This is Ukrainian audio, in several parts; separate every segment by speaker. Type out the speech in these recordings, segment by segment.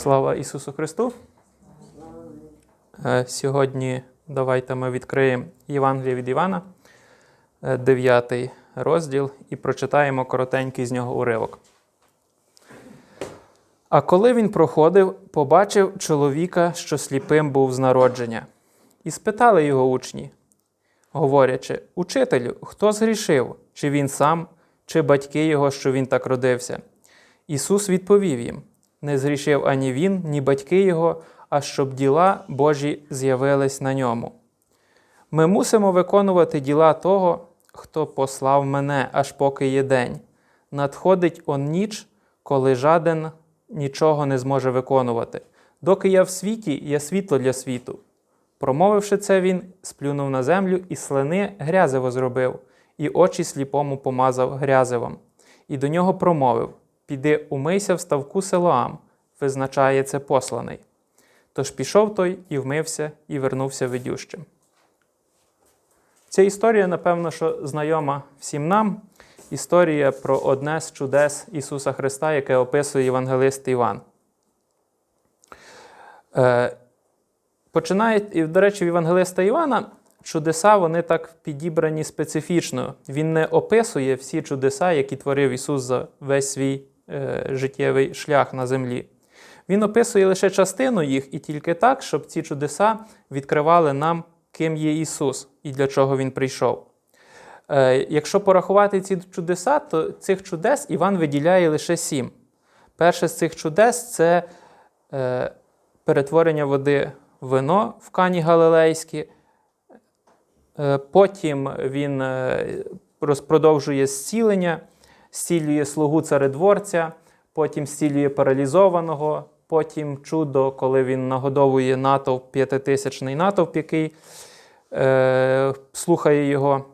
Speaker 1: Слава Ісусу Христу! Е, Сьогодні давайте ми відкриємо Євангеліє від Івана, 9 розділ, і прочитаємо коротенький з нього уривок. А коли він проходив, побачив чоловіка, що сліпим був з народження, і спитали його учні, говорячи: Учителю, хто згрішив, чи він сам, чи батьки його, що він так родився? Ісус відповів їм: не згрішив ані він, ні батьки його, а щоб діла Божі з'явились на ньому. Ми мусимо виконувати діла того, хто послав мене, аж поки є день. Надходить он ніч, коли жаден нічого не зможе виконувати. Доки я в світі, я світло для світу. Промовивши це, він сплюнув на землю і слини грязево зробив, і очі сліпому помазав грязевом. І до нього промовив: Піди, умийся в ставку Силоам, визначає це посланий. Тож пішов той і вмився, і вернувся видющим. Ця історія, напевно, що знайома всім нам. Історія про одне з чудес Ісуса Христа, яке описує Євангелист Іван. Е, Починає, і, до речі, в Євангелиста Івана чудеса вони так підібрані специфічно. Він не описує всі чудеса, які творив Ісус за весь свій життєвий шлях на землі. Він описує лише частину їх і тільки так, щоб ці чудеса відкривали нам, ким є Ісус і для чого Він прийшов. Е, якщо порахувати ці чудеса, то цих чудес Іван виділяє лише сім. Перше з цих чудес це е, перетворення води в вино в Кані Галилейській. Е, потім він е, розпродовжує зцілення, зцілює слугу царедворця, потім зцілює паралізованого, потім чудо, коли він нагодовує натовп, п'ятитисячний натовп, який е, слухає його.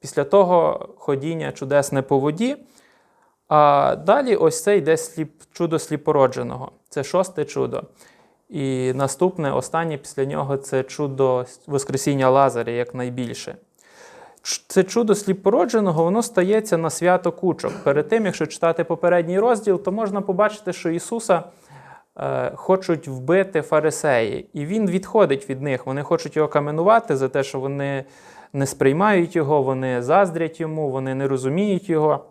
Speaker 1: Після того ходіння чудесне по воді. А далі ось це йде сліп, чудо сліпородженого. Це шосте чудо. І наступне, останнє після нього це чудо Воскресіння Лазаря, як найбільше. Це чудо сліпородженого, воно стається на свято кучок. Перед тим, якщо читати попередній розділ, то можна побачити, що Ісуса е, хочуть вбити фарисеї. І Він відходить від них. Вони хочуть його каменувати за те, що вони не сприймають його, вони заздрять йому, вони не розуміють його.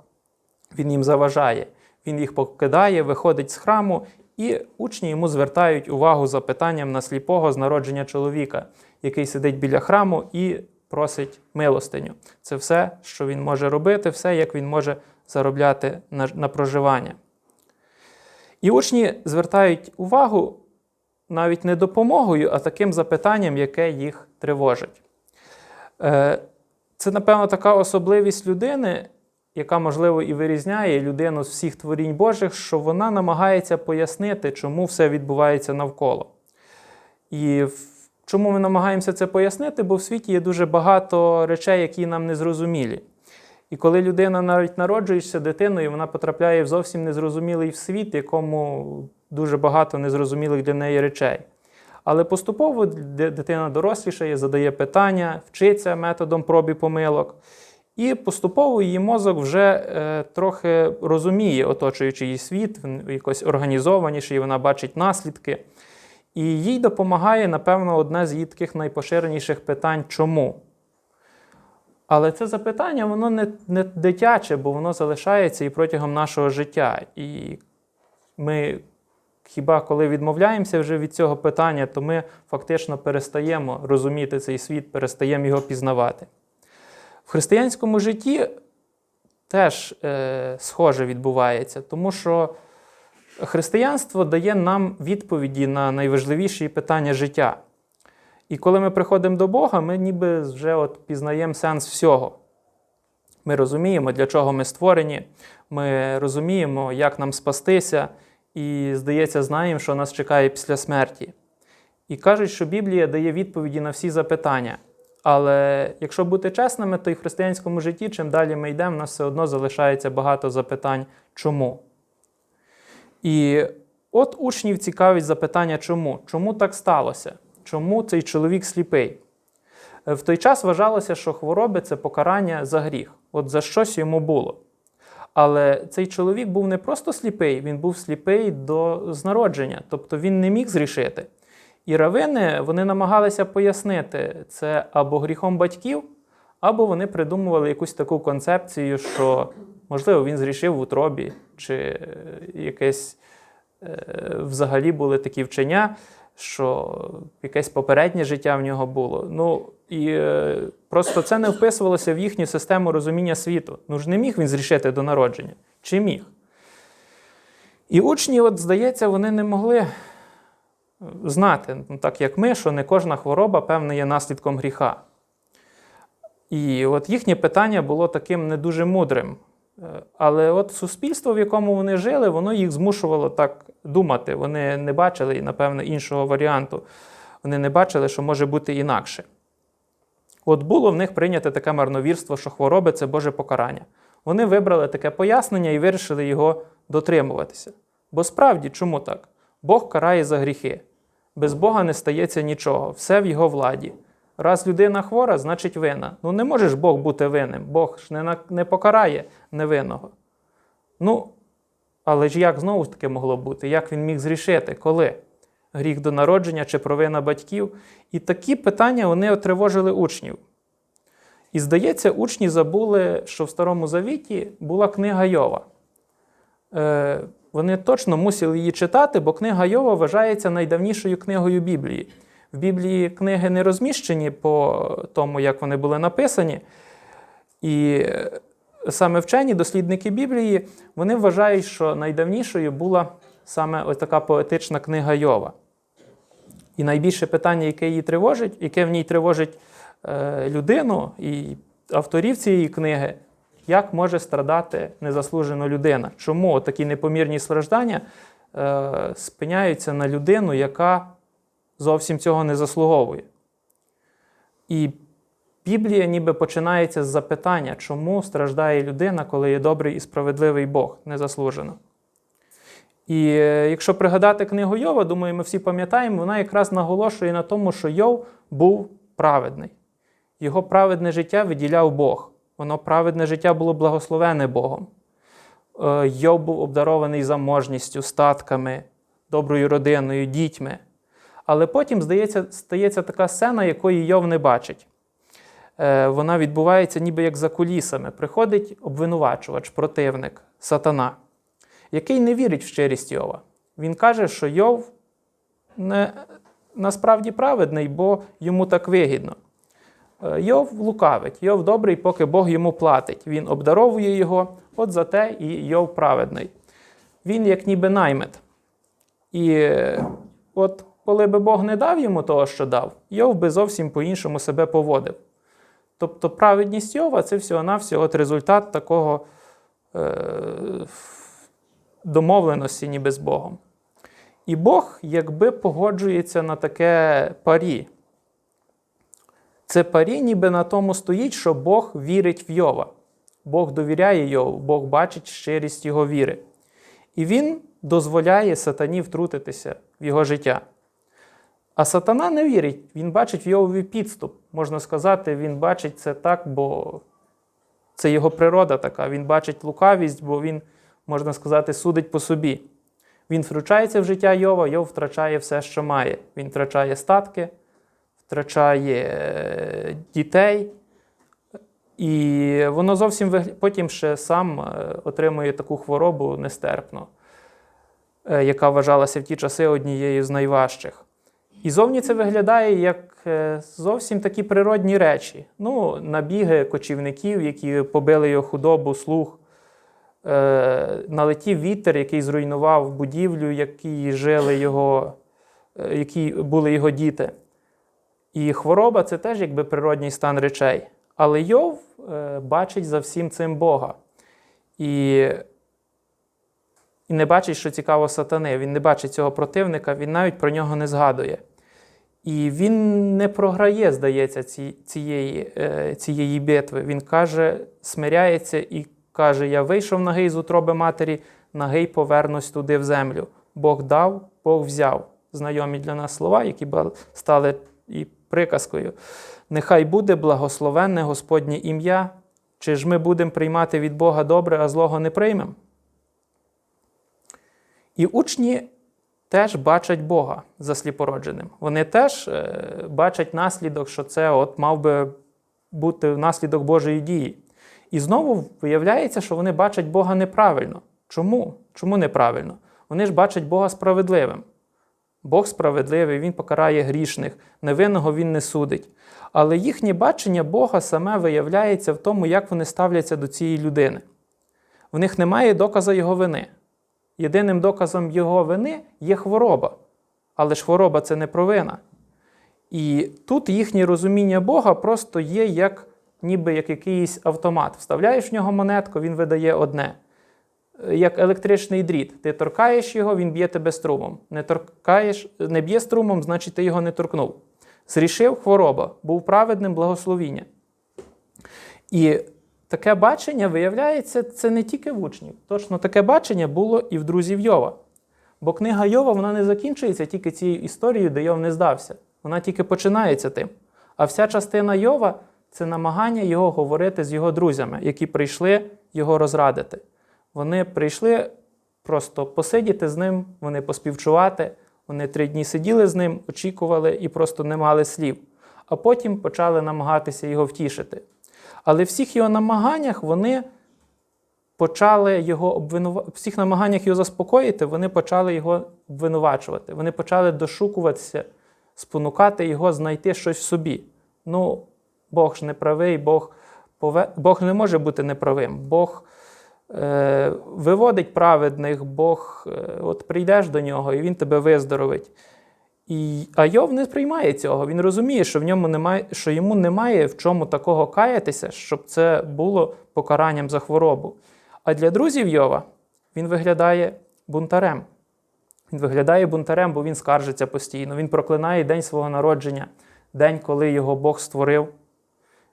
Speaker 1: Він їм заважає. Він їх покидає, виходить з храму, і учні йому звертають увагу запитанням на сліпого з народження чоловіка, який сидить біля храму і просить милостиню. Це все, що він може робити, все, як він може заробляти на, на проживання. І учні звертають увагу навіть не допомогою, а таким запитанням, яке їх тривожить. Е, Це, напевно, така особливість людини, яка, можливо, і вирізняє людину з всіх творінь Божих, що вона намагається пояснити, чому все відбувається навколо. І чому ми намагаємося це пояснити? Бо в світі є дуже багато речей, які нам не зрозумілі. І коли людина навіть народжується дитиною, вона потрапляє в зовсім незрозумілий світ, якому дуже багато незрозумілих для неї речей. Але поступово дитина дорослішає, задає питання, вчиться методом проб і помилок. І поступово її мозок вже е, трохи розуміє оточуючий її світ, якось організованіший, вона бачить наслідки. І їй допомагає, напевно, одне з її таких найпоширеніших питань чому? Але це запитання, воно не, не дитяче, бо воно залишається і протягом нашого життя. І ми хіба коли відмовляємося вже від цього питання, то ми фактично перестаємо розуміти цей світ, перестаємо його пізнавати. В християнському житті теж е, схоже відбувається, тому що християнство дає нам відповіді на найважливіші питання життя. І коли ми приходимо до Бога, ми ніби вже от пізнаємо сенс всього. Ми розуміємо, для чого ми створені, ми розуміємо, як нам спастися, і, здається, знаємо, що нас чекає після смерті. І кажуть, що Біблія дає відповіді на всі запитання. Але якщо бути чесними, то і в християнському житті, чим далі ми йдемо, у нас все одно залишається багато запитань, чому. І от учнів цікавить запитання, чому? Чому так сталося? Чому цей чоловік сліпий? В той час вважалося, що хвороби це покарання за гріх, от за щось йому було. Але цей чоловік був не просто сліпий, він був сліпий до з народження, тобто він не міг зрішити. І равини вони намагалися пояснити це або гріхом батьків, або вони придумували якусь таку концепцію, що, можливо, він зрішив в утробі, чи е, якесь е, взагалі були такі вчення, що якесь попереднє життя в нього було. Ну і е, просто це не вписувалося в їхню систему розуміння світу. Ну ж не міг він зрішити до народження. Чи міг? І учні, от, здається, вони не могли знати, ну, так як ми, що не кожна хвороба, певне, є наслідком гріха. І от їхнє питання було таким не дуже мудрим. Е, Але от суспільство, в якому вони жили, воно їх змушувало так думати. Вони не бачили, напевно, іншого варіанту. Вони не бачили, що може бути інакше. От було в них прийняте таке марновірство, що хвороби це Боже покарання. Вони вибрали таке пояснення і вирішили його дотримуватися. Бо справді, чому так? Бог карає за гріхи. Без Бога не стається нічого, все в його владі. Раз людина хвора, значить винна. Ну не може ж Бог бути винним. Бог ж не, не покарає невинного. Ну, але ж як знову ж таки могло бути? Як він міг зрішити? Коли? Гріх до народження чи провина батьків? І такі питання вони отривожили учнів. І здається, учні забули, що в Старому Завіті була книга Йова. Е, вони точно мусили її читати, бо книга Йова вважається найдавнішою книгою Біблії. В Біблії книги не розміщені по тому, як вони були написані. І е, саме вчені, дослідники Біблії, вони вважають, що найдавнішою була саме ось така поетична книга Йова. І найбільше питання, яке її тривожить, яке в ній тривожить е, людину і авторів цієї книги, як може страдати незаслужено людина? Чому такі непомірні страждання е, спиняються на людину, яка зовсім цього не заслуговує? І Біблія ніби починається з запитання, чому страждає людина, коли є добрий і справедливий Бог незаслужено. І е, якщо пригадати книгу Йова, думаю, ми всі пам'ятаємо, вона якраз наголошує на тому, що Йов був праведний. Його праведне життя виділяв Бог. Воно праведне життя було благословене Богом. Е, Йов був обдарований заможністю, статками, доброю родиною, дітьми. Але потім, здається, стається така сцена, якої Йов не бачить. Е, Вона відбувається ніби як за кулісами. Приходить обвинувачувач, противник, сатана, який не вірить в щирість Йова. Він каже, що Йов не, насправді праведний, бо йому так вигідно. Е, Йов лукавить, Йов добрий, поки Бог йому платить. Він обдаровує його, от за те і Йов праведний. Він як ніби наймит. І е, от коли би Бог не дав йому того, що дав, Йов би зовсім по-іншому себе поводив. Тобто праведність Йова це всього-навсього от результат такого е, домовленості ніби з Богом. І Бог якби погоджується на таке парі. Це парі ніби на тому стоїть, що Бог вірить в Йова. Бог довіряє Йову, Бог бачить щирість його віри. І він дозволяє сатані втрутитися в його життя. А сатана не вірить, він бачить в Йовові підступ. Можна сказати, він бачить це так, бо це його природа така. Він бачить лукавість, бо він, можна сказати, судить по собі. Він втручається в життя Йова, Йов втрачає все, що має. Він втрачає статки, втрачає е, дітей. І воно зовсім потім ще сам е, отримує таку хворобу нестерпну, е, яка вважалася в ті часи однією з найважчих. І зовні це виглядає як е, зовсім такі природні речі. Ну, набіги кочівників, які побили його худобу, слух. Е, налетів вітер, який зруйнував будівлю, якій жили його, е, які були його діти. І хвороба це теж якби природній стан речей. Але Йов бачить за всім цим Бога. І, і не бачить, що цікаво сатани. Він не бачить цього противника, він навіть про нього не згадує. І він не програє, здається, ці, цієї, е, цієї битви. Він каже, смиряється і каже: Я вийшов нагий з утроби матері, нагий повернусь туди в землю. Бог дав, Бог взяв. Знайомі для нас слова, які стали і приказкою. Нехай буде благословенне Господнє ім'я Чи ж ми будемо приймати від Бога добре, а злого не приймемо? І учні теж бачать Бога за сліпородженим. Вони теж е, бачать наслідок, що це от мав би бути наслідок Божої дії. І знову виявляється, що вони бачать Бога неправильно. Чому? Чому неправильно? Вони ж бачать Бога справедливим. Бог справедливий, Він покарає грішних, невинного Він не судить. Але їхнє бачення Бога саме виявляється в тому, як вони ставляться до цієї людини. В них немає доказу його вини. Єдиним доказом його вини є хвороба. Але ж хвороба це не провина. І тут їхнє розуміння Бога просто є як ніби як якийсь автомат. Вставляєш в нього монетку, він видає одне. Як електричний дріт. Ти торкаєш його, він б'є тебе струмом. Не торкаєш, не б'є струмом, значить ти його не торкнув. Зрішив хвороба, був праведним благословіння. І таке бачення, виявляється, це не тільки в учнів. Точно таке бачення було і в друзів Йова. Бо книга Йова вона не закінчується тільки цією історією, де Йов не здався. Вона тільки починається тим. А вся частина Йова це намагання його говорити з його друзями, які прийшли його розрадити. Вони прийшли просто посидіти з ним, вони поспівчувати. Вони три дні сиділи з ним, очікували і просто не мали слів. А потім почали намагатися його втішити. Але в всіх його намаганнях вони почали його обвинувати, всіх намаганнях його заспокоїти, вони почали його обвинувачувати. Вони почали дошукуватися, спонукати його знайти щось в собі. Ну, Бог ж не правий, Бог, пове... Бог не може бути неправим. Бог е... виводить праведних, Бог, е... от прийдеш до нього, і Він тебе виздоровить. І, А Йов не сприймає цього. Він розуміє, що в ньому немає, що йому немає в чому такого каятися, щоб це було покаранням за хворобу. А для друзів Йова він виглядає бунтарем. Він виглядає бунтарем, бо він скаржиться постійно. Він проклинає день свого народження, день, коли його Бог створив.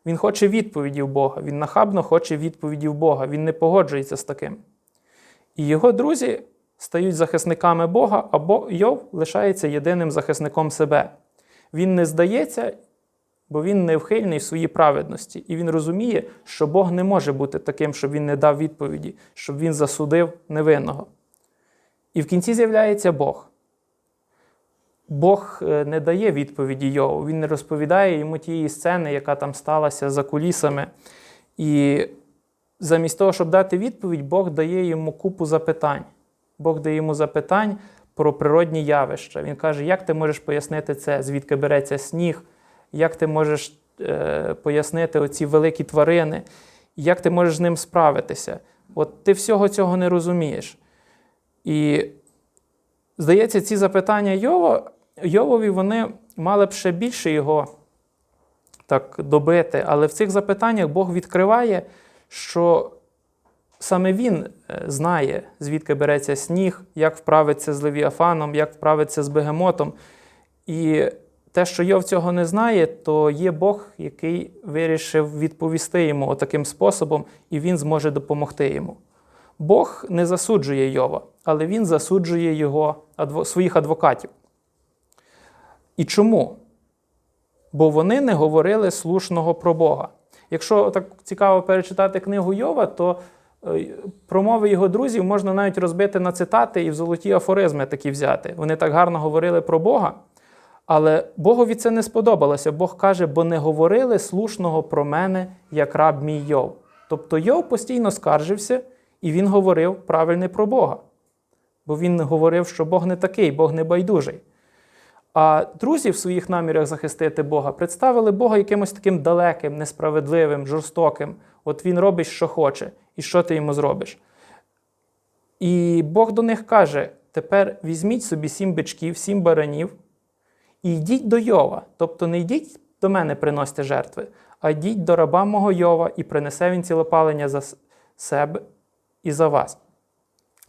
Speaker 1: Він хоче відповіді в Бога. Він нахабно хоче відповіді в Бога. Він не погоджується з таким. І його друзі стають захисниками Бога, або Йов лишається єдиним захисником себе. Він не здається, бо він невхильний в своїй праведності. І він розуміє, що Бог не може бути таким, щоб він не дав відповіді, щоб він засудив невинного. І в кінці з'являється Бог. Бог е, не дає відповіді Йову, він не розповідає йому тієї сцени, яка там сталася за кулісами. І замість того, щоб дати відповідь, Бог дає йому купу запитань. Бог дає йому запитань про природні явища. Він каже, як ти можеш пояснити це, звідки береться сніг, як ти можеш е, пояснити оці великі тварини, як ти можеш з ним справитися. От ти всього цього не розумієш. І здається, ці запитання Йова, Йовові вони мали б ще більше його так добити, але в цих запитаннях Бог відкриває, що саме він знає, звідки береться сніг, як вправиться з Левіафаном, як вправиться з бегемотом. І те, що Йов цього не знає, то є Бог, який вирішив відповісти йому таким способом, і він зможе допомогти йому. Бог не засуджує Йова, але він засуджує його своїх адвокатів. І чому? Бо вони не говорили слушного про Бога. Якщо так цікаво перечитати книгу Йова, то промови його друзів можна навіть розбити на цитати і в золоті афоризми такі взяти. Вони так гарно говорили про Бога. Але Богові це не сподобалося. Бог каже, бо не говорили слушного про мене, як раб мій Йов. Тобто Йов постійно скаржився, і він говорив правильне про Бога. Бо він говорив, що Бог не такий, Бог не байдужий. А друзі в своїх намірах захистити Бога представили Бога якимось таким далеким, несправедливим, жорстоким. От він робить, що хоче, і що ти йому зробиш. І Бог до них каже: тепер візьміть собі сім бичків, сім баранів, і йдіть до Йова. Тобто не йдіть до мене, приносьте жертви, а йдіть до раба мого Йова, і принесе він цілопалення за себе і за вас.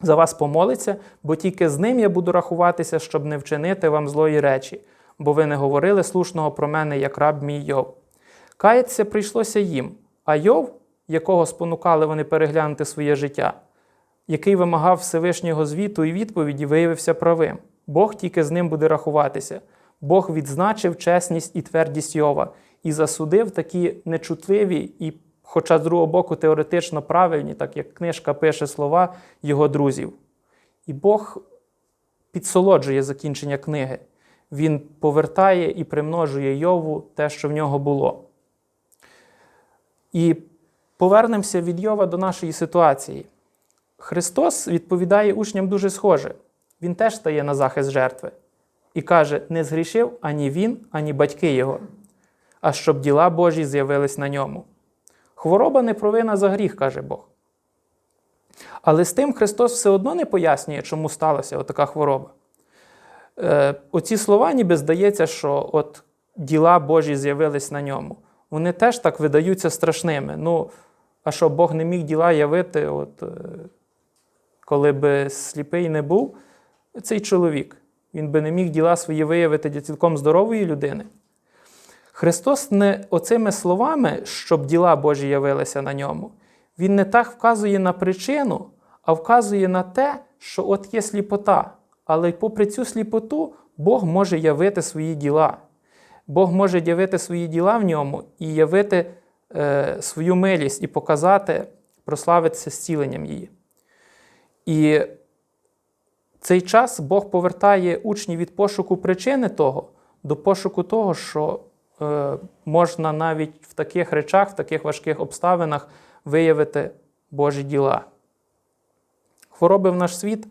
Speaker 1: За вас помолиться, бо тільки з ним я буду рахуватися, щоб не вчинити вам злої речі, бо ви не говорили слушного про мене, як раб мій Йов. Каятися прийшлося їм, а Йов, якого спонукали вони переглянути своє життя, який вимагав Всевишнього звіту і відповіді, виявився правим. Бог тільки з ним буде рахуватися. Бог відзначив чесність і твердість Йова і засудив такі нечутливі і хоча з другого боку теоретично правильні, так як книжка пише слова його друзів. І Бог підсолоджує закінчення книги. Він повертає і примножує Йову те, що в нього було. І повернемося від Йова до нашої ситуації. Христос відповідає учням дуже схоже. Він теж стає на захист жертви і каже: не згрішив ані він, ані батьки його, а щоб діла Божі з'явились на ньому. Хвороба не провина за гріх, каже Бог. Але з тим Христос все одно не пояснює, чому сталася така хвороба. Е, Оці слова, ніби здається, що от діла Божі з'явились на ньому. Вони теж так видаються страшними. Ну, а що Бог не міг діла явити, от, е, коли би сліпий не був цей чоловік, він би не міг діла свої виявити для цілком здорової людини. Христос не оцими словами, щоб діла Божі явилися на ньому, Він не так вказує на причину, а вказує на те, що от є сліпота. Але попри цю сліпоту Бог може явити свої діла. Бог може явити свої діла в ньому і явити е, свою милість і показати, прославитися зціленням її. І цей час Бог повертає учнів від пошуку причини того до пошуку того, що е, можна навіть в таких речах, в таких важких обставинах виявити Божі діла. Хвороби в наш світ,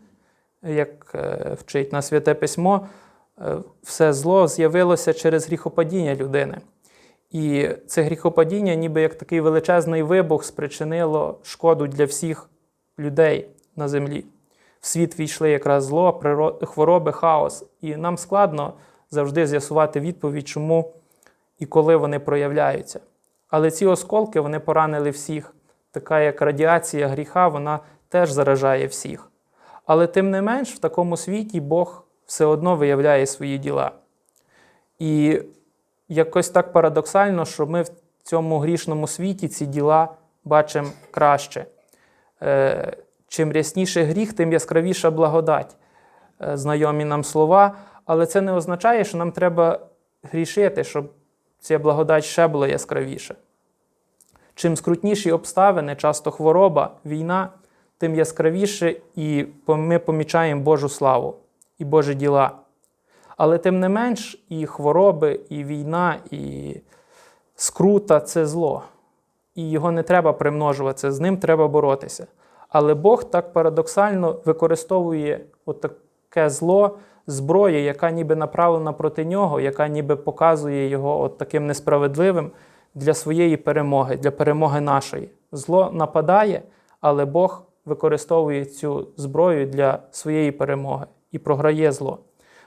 Speaker 1: як е, вчить на святе письмо, все зло з'явилося через гріхопадіння людини. І це гріхопадіння, ніби як такий величезний вибух, спричинило шкоду для всіх людей на землі. В світ війшли якраз зло, хвороби, хаос. І нам складно завжди з'ясувати відповідь, чому і коли вони проявляються. Але ці осколки вони поранили всіх. Така як радіація гріха, вона теж заражає всіх. Але тим не менш, в такому світі Бог все одно виявляє свої діла. І якось так парадоксально, що ми в цьому грішному світі ці діла бачимо краще. Е, чим рясніше гріх, тим яскравіша благодать. Е, знайомі нам слова, але це не означає, що нам треба грішити, щоб ця благодать ще була яскравіша. Чим скрутніші обставини, часто хвороба, війна, тим яскравіше і ми помічаємо Божу славу і Божі діла. Але тим не менш, і хвороби, і війна, і скрута це зло. І його не треба примножувати, з ним треба боротися. Але Бог так парадоксально використовує таке зло, зброю, яка ніби направлена проти нього, яка ніби показує його от таким несправедливим для своєї перемоги, для перемоги нашої. Зло нападає, але Бог використовує цю зброю для своєї перемоги і програє зло.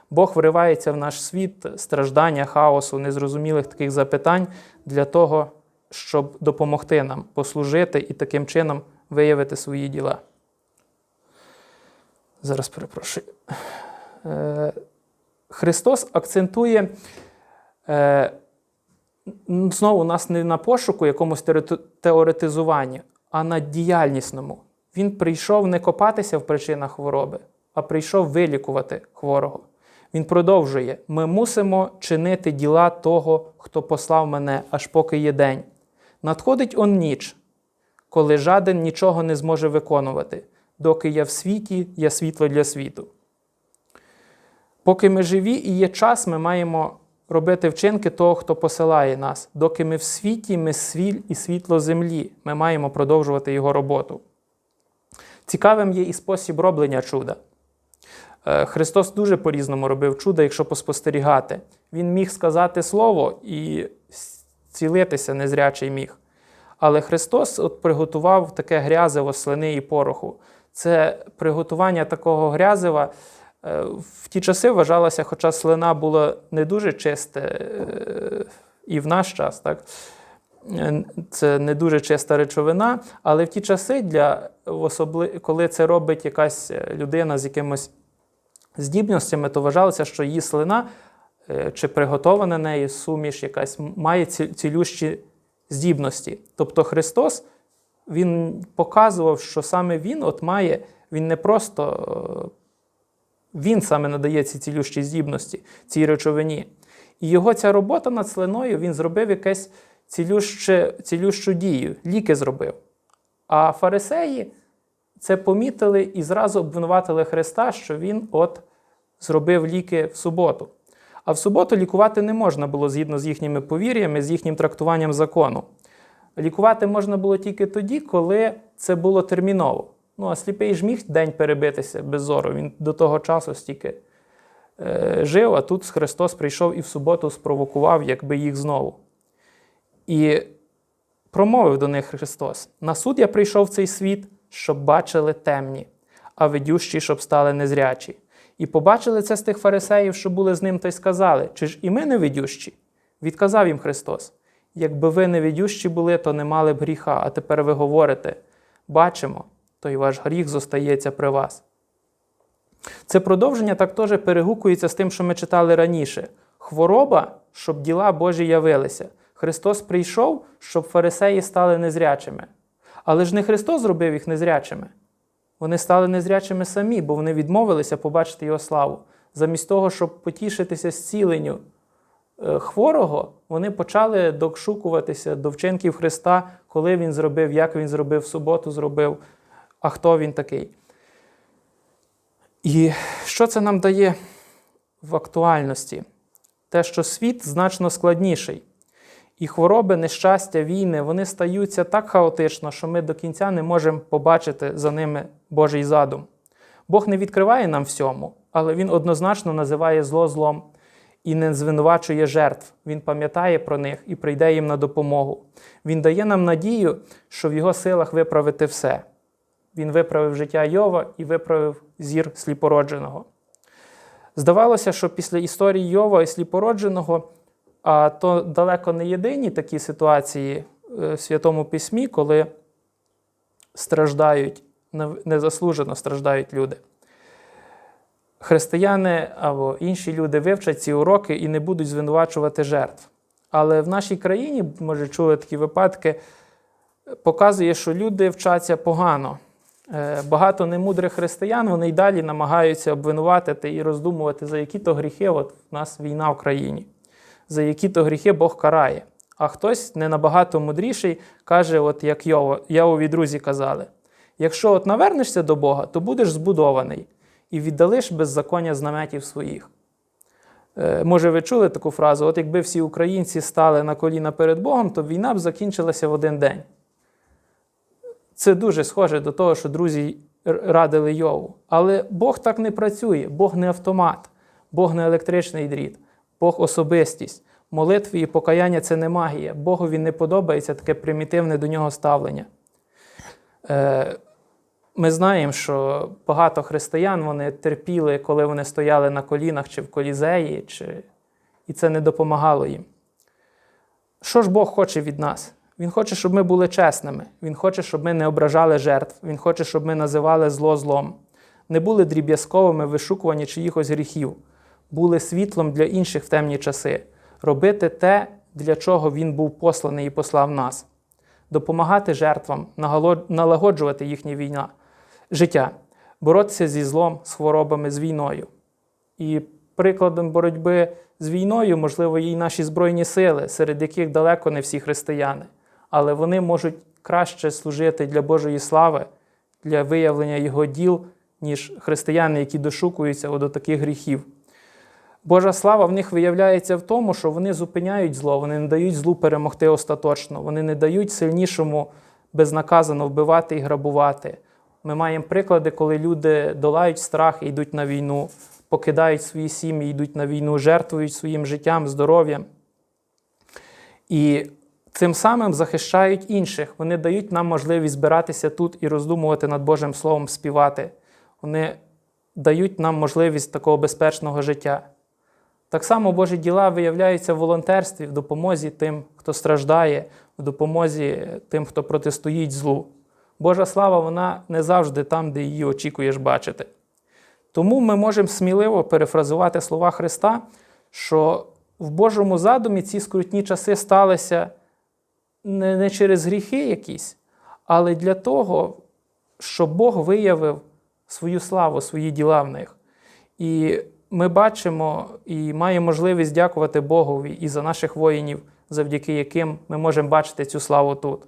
Speaker 1: Бог вривається в наш світ страждання, хаосу, незрозумілих таких запитань для того, щоб допомогти нам послужити і таким чином виявити свої діла. Зараз перепрошую. Е, Христос акцентує е, знову нас не на пошуку якомусь теоретизуванні, а на діяльнісному. Він прийшов не копатися в причинах хвороби, а прийшов вилікувати хворого. Він продовжує: ми мусимо чинити діла того, хто послав мене, аж поки є день. Надходить он ніч, коли жаден нічого не зможе виконувати, доки я в світі, я світло для світу. Поки ми живі і є час, ми маємо робити вчинки того, хто посилає нас. Доки ми в світі, ми свіль і світло землі, ми маємо продовжувати його роботу. Цікавим є і спосіб роблення чуда. Е, Христос дуже по-різному робив чудо, якщо поспостерігати. Він міг сказати слово і зцілитися незрячий міг. Але Христос от приготував таке грязиво слини і пороху. Це приготування такого грязива е, в ті часи вважалося, хоча слина була не дуже чисте е, і в наш час, так? Це не дуже чиста речовина, але в ті часи, для особли... коли це робить якась людина з якимось здібностями, то вважалося, що її слина чи приготована нею суміш якась має цілющі здібності. Тобто Христос Він показував, що саме Він от має, Він не просто Він саме надає ці цілющі здібності, цій речовині. І його ця робота над слиною він зробив якесь цілюще, цілющу дію, ліки зробив. А фарисеї це помітили і зразу обвинуватили Христа, що Він от зробив ліки в суботу. А в суботу лікувати не можна було згідно з їхніми повір'ями, з їхнім трактуванням закону. Лікувати можна було тільки тоді, коли це було терміново. Ну, а сліпий ж міг день перебитися без зору. Він до того часу стільки е, жив, а тут Христос прийшов і в суботу спровокував, якби їх знову. І промовив до них Христос: На суд я прийшов в цей світ, щоб бачили темні, а видющі, щоб стали незрячі. І побачили це з тих фарисеїв, що були з ним, та й сказали: Чи ж і ми не видющі? Відказав їм Христос: Якби ви не видющі були, то не мали б гріха, а тепер ви говорите: бачимо, то й ваш гріх зостається при вас. Це продовження так теж перегукується з тим, що ми читали раніше. Хвороба, щоб діла Божі явилися. Христос прийшов, щоб фарисеї стали незрячими. Але ж не Христос зробив їх незрячими. Вони стали незрячими самі, бо вони відмовилися побачити Його славу. Замість того, щоб потішитися зціленню е, хворого, вони почали дошукуватися до вчинків Христа, коли Він зробив, як Він зробив, в суботу зробив, а хто Він такий. І що це нам дає в актуальності? Те, що світ значно складніший. І хвороби, нещастя, війни, вони стаються так хаотично, що ми до кінця не можемо побачити за ними Божий задум. Бог не відкриває нам всьому, але Він однозначно називає зло злом і не звинувачує жертв. Він пам'ятає про них і прийде їм на допомогу. Він дає нам надію, що в його силах виправити все. Він виправив життя Йова і виправив зір сліпородженого. Здавалося, що після історії Йова і сліпородженого, а то далеко не єдині такі ситуації е, в Святому Письмі, коли страждають, незаслужено страждають люди. Християни або інші люди вивчать ці уроки і не будуть звинувачувати жертв. Але в нашій країні, може, чули такі випадки, показує, що люди вчаться погано. Е, Багато немудрих християн вони й далі намагаються обвинуватити і роздумувати, за які то гріхи, от в нас війна в країні, за які то гріхи Бог карає. А хтось не набагато мудріший каже, от як Йово, Йовові друзі казали: якщо от навернешся до Бога, то будеш збудований і віддалиш беззаконня з наметів своїх. Е, Може, ви чули таку фразу: от якби всі українці стали на коліна перед Богом, то війна б закінчилася в один день. Це дуже схоже до того, що друзі радили Йову. Але Бог так не працює, Бог не автомат, Бог не електричний дріт, Бог особистість. Молитви і покаяння це не магія. Богові не подобається таке примітивне до нього ставлення. Е, Ми знаємо, що багато християн вони терпіли, коли вони стояли на колінах чи в колізеї, чи... і це не допомагало їм. Що ж Бог хоче від нас? Він хоче, щоб ми були чесними. Він хоче, щоб ми не ображали жертв. Він хоче, щоб ми називали зло злом, не були дріб'язковими в вишукуванні чиїхось гріхів, були світлом для інших в темні часи, робити те, для чого Він був посланий і послав нас, допомагати жертвам, налагоджувати їхнє війна, життя, боротися зі злом, з хворобами, з війною. І прикладом боротьби з війною, можливо, є й наші Збройні сили, серед яких далеко не всі християни, але вони можуть краще служити для Божої слави, для виявлення його діл, ніж християни, які дошукуються до таких гріхів. Божа слава в них виявляється в тому, що вони зупиняють зло, вони не дають злу перемогти остаточно, вони не дають сильнішому безнаказано вбивати і грабувати. Ми маємо приклади, коли люди долають страх і йдуть на війну, покидають свої сім'ї, йдуть на війну, жертвують своїм життям, здоров'ям. І цим самим захищають інших. Вони дають нам можливість збиратися тут і роздумувати над Божим Словом, співати. Вони дають нам можливість такого безпечного життя. Так само Божі діла виявляються в волонтерстві, в допомозі тим, хто страждає, в допомозі тим, хто протистоїть злу. Божа слава, вона не завжди там, де її очікуєш бачити. Тому ми можемо сміливо перефразувати слова Христа, що в Божому задумі ці скрутні часи сталися не, не через гріхи якісь, але для того, щоб Бог виявив свою славу, свої діла в них. І ми бачимо і маємо можливість дякувати Богові і за наших воїнів завдяки яким ми можемо бачити цю славу тут.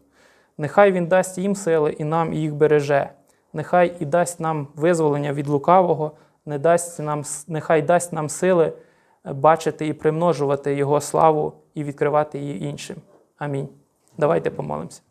Speaker 1: Нехай Він дасть їм сили і нам їх береже. Нехай і дасть нам визволення від лукавого, не дасть нам, нехай дасть нам сили е, бачити і примножувати Його славу і відкривати її іншим. Амінь. Давайте помолимося.